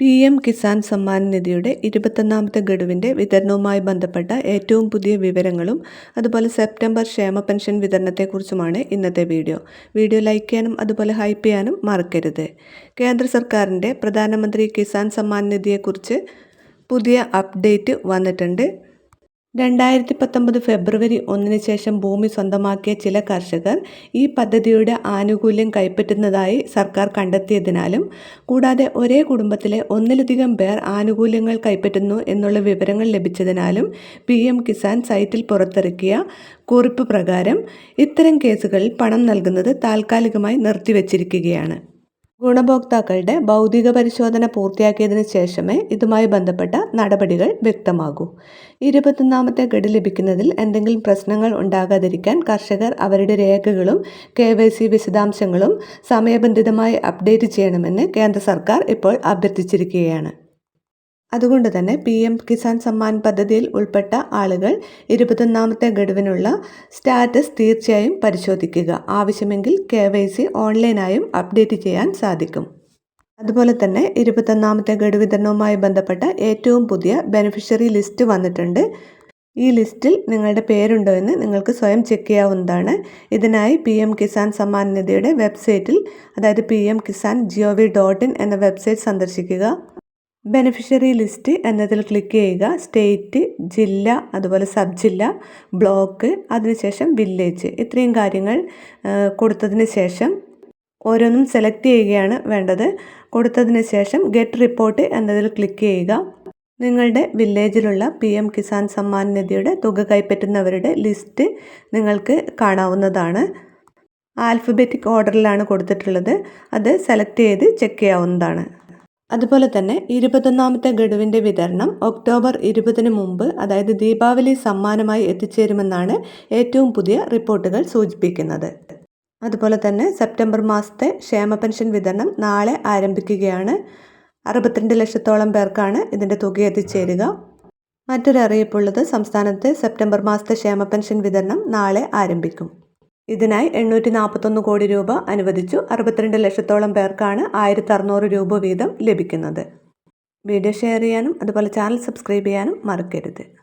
P M Kisan Samman നിധിയുടെ ഇരുപത്തൊന്നാമത്തെ ഗഡുവിന്റെ വിതരണവുമായി ബന്ധപ്പെട്ട ഏറ്റവും പുതിയ വിവരങ്ങളും അതുപോലെ സെപ്റ്റംബർ ക്ഷേമ പെൻഷൻ വിതരണത്തെക്കുറിച്ചുമാണ് ഇന്നത്തെ വീഡിയോ. വീഡിയോ ലൈക്ക് ചെയ്യാനും അതുപോലെ ഹൈപ്പ് ചെയ്യാനും മറക്കരുത്. കേന്ദ്ര സർക്കാരിന്റെ പ്രധാനമന്ത്രി കിസാൻ സമ്മാൻ നിധിയെക്കുറിച്ച് പുതിയ അപ്ഡേറ്റ് വന്നിട്ടുണ്ട്. രണ്ടായിരത്തി പത്തൊമ്പത് ഫെബ്രുവരി ഒന്നിന് ശേഷം ഭൂമി സ്വന്തമാക്കിയ ചില കർഷകർ ഈ പദ്ധതിയുടെ ആനുകൂല്യം കൈപ്പറ്റുന്നതായി സർക്കാർ കണ്ടെത്തിയതിനാലും കൂടാതെ ഒരേ കുടുംബത്തിലെ ഒന്നിലധികം പേർ ആനുകൂല്യങ്ങൾ കൈപ്പറ്റുന്നു എന്നുള്ള വിവരങ്ങൾ ലഭിച്ചതിനാലും പി എം കിസാൻ സൈറ്റിൽ പുറത്തിറക്കിയ കുറിപ്പ് പ്രകാരം ഇത്തരം കേസുകളിൽ പണം നൽകുന്നത് താൽക്കാലികമായി നിർത്തിവച്ചിരിക്കുകയാണ്. ഗുണഭോക്താക്കളുടെ ഭൗതിക പരിശോധന പൂർത്തിയാക്കിയതിനു ശേഷമേ ഇതുമായി ബന്ധപ്പെട്ട നടപടികൾ വ്യക്തമാകൂ. ഇരുപത്തൊന്നാമത്തെ ഗഡു ലഭിക്കുന്നതിൽ എന്തെങ്കിലും പ്രശ്നങ്ങൾ ഉണ്ടാകാതിരിക്കാൻ കർഷകർ അവരുടെ രേഖകളും കെ വൈ സി വിശദാംശങ്ങളും സമയബന്ധിതമായി അപ്ഡേറ്റ് ചെയ്യണമെന്ന് കേന്ദ്ര സർക്കാർ ഇപ്പോൾ അഭ്യർത്ഥിച്ചിരിക്കുകയാണ്. അതുകൊണ്ട് തന്നെ പി എം കിസാൻ സമ്മാൻ പദ്ധതിയിൽ ഉൾപ്പെട്ട ആളുകൾ ഇരുപത്തൊന്നാമത്തെ ഗഡുവിനുള്ള സ്റ്റാറ്റസ് തീർച്ചയായും പരിശോധിക്കുക. ആവശ്യമെങ്കിൽ കെ വൈ സി ഓൺലൈനായും അപ്ഡേറ്റ് ചെയ്യാൻ സാധിക്കും. അതുപോലെ തന്നെ ഇരുപത്തൊന്നാമത്തെ ഗഡു വിതരണവുമായി ബന്ധപ്പെട്ട ഏറ്റവും പുതിയ ബെനിഫിഷ്യറി ലിസ്റ്റ് വന്നിട്ടുണ്ട്. ഈ ലിസ്റ്റിൽ നിങ്ങളുടെ പേരുണ്ടോ എന്ന് നിങ്ങൾക്ക് സ്വയം ചെക്ക് ചെയ്യാവുന്നതാണ്. ഇതിനായി പി എം കിസാൻ സമ്മാൻ നിധിയുടെ വെബ്സൈറ്റിൽ അതായത് P M Kisan G O V dot in എന്ന വെബ്സൈറ്റ് സന്ദർശിക്കുക. ബെനിഫിഷ്യറി ലിസ്റ്റ് എന്നതിൽ ക്ലിക്ക് ചെയ്യുക. സ്റ്റേറ്റ് ജില്ല അതുപോലെ സബ് ജില്ല ബ്ലോക്ക് അതിനുശേഷം വില്ലേജ് ഇത്രയും കാര്യങ്ങൾ കൊടുത്തതിന് ശേഷം ഓരോന്നും സെലക്ട് ചെയ്യുകയാണ് വേണ്ടത്. കൊടുത്തതിന് ശേഷം ഗെറ്റ് റിപ്പോർട്ട് എന്നതിൽ ക്ലിക്ക് ചെയ്യുക. നിങ്ങളുടെ വില്ലേജിലുള്ള പി എം കിസാൻ സമ്മാൻ നിധിയുടെ തുക കൈപ്പറ്റുന്നവരുടെ ലിസ്റ്റ് നിങ്ങൾക്ക് കാണാവുന്നതാണ്. ആൽഫബറ്റിക് ഓർഡറിലാണ് കൊടുത്തിട്ടുള്ളത്. അത് സെലക്ട് ചെയ്ത് ചെക്ക് ചെയ്യാവുന്നതാണ്. അതുപോലെ തന്നെ ഇരുപത്തൊന്നാമത്തെ ഗഡുവിന്റെ വിതരണം ഒക്ടോബർ ഇരുപതിന് മുമ്പ് അതായത് ദീപാവലി സമ്മാനമായി എത്തിച്ചേരുമെന്നാണ് ഏറ്റവും പുതിയ റിപ്പോർട്ടുകൾ സൂചിപ്പിക്കുന്നത്. അതുപോലെ തന്നെ സെപ്റ്റംബർ മാസത്തെ ക്ഷേമ പെൻഷൻ വിതരണം നാളെ ആരംഭിക്കുകയാണ്. അറുപത്തിരണ്ട് ലക്ഷത്തോളം പേർക്കാണ് ഇതിന്റെ തുക എത്തിച്ചേരുക. മറ്റൊരു അറിയിപ്പുള്ളത് സംസ്ഥാനത്ത് സെപ്റ്റംബർ മാസത്തെ ക്ഷേമ പെൻഷൻ വിതരണം നാളെ ആരംഭിക്കും. ഇതിനായി എണ്ണൂറ്റി നാൽപ്പത്തൊന്ന് കോടി രൂപ അനുവദിച്ചു. അറുപത്തിരണ്ട് ലക്ഷത്തോളം പേർക്കാണ് ആയിരത്തി അറുന്നൂറ് രൂപ വീതം ലഭിക്കുന്നത്. വീഡിയോ ഷെയർ ചെയ്യാനും അതുപോലെ ചാനൽ സബ്സ്ക്രൈബ് ചെയ്യാനും മറക്കരുത്.